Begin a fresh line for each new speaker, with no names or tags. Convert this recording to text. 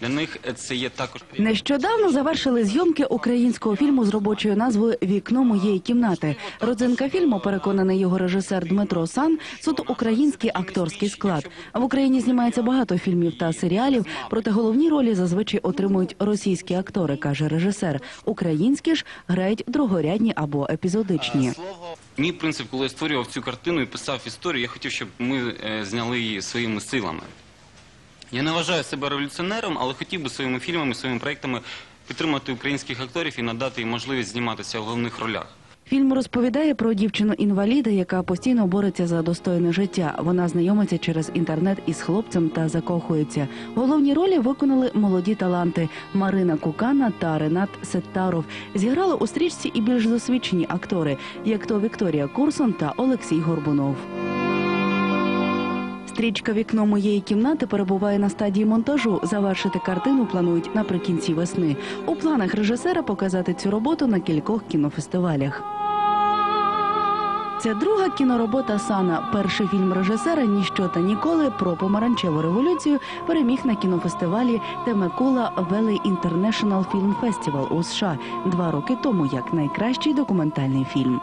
Для них це є також
Нещодавно завершили зйомки українського фільму з робочою назвою Вікно моєї кімнати. Родзинка фільму, переконаний його режисер Дмитро Сан, суто український акторський склад. В Україні знімається багато фільмів та серіалів, проте головні ролі зазвичай отримують російські актори, каже режисер. Українські ж грають другорядні або епізодичні.
мій принцип, коли я створював цю картину і писав історію, я хотів, щоб ми е, зняли її своїми силами. Я не вважаю себе революціонером, але хотів би своїми фільмами, своїми проектами підтримати українських акторів і надати їм можливість зніматися в головних ролях.
Фільм розповідає про дівчину-інваліда, яка постійно бореться за достойне життя. Вона знайомиться через інтернет із хлопцем та закохується. Головні ролі виконали молоді таланти Марина Кукана та Ренат Сеттаров. Зіграли у стрічці і більш досвідчені актори, як то Вікторія Курсон та Олексій Горбунов. Стрічка Вікно моєї кімнати перебуває на стадії монтажу. Завершити картину планують наприкінці весни. У планах режисера показати цю роботу на кількох кінофестивалях. Це друга кіноробота Сана. Перший фільм режисера Ніщо та ніколи про помаранчеву революцію переміг на кінофестивалі Темекула Valley International Film Festival у США два роки тому як найкращий документальний фільм.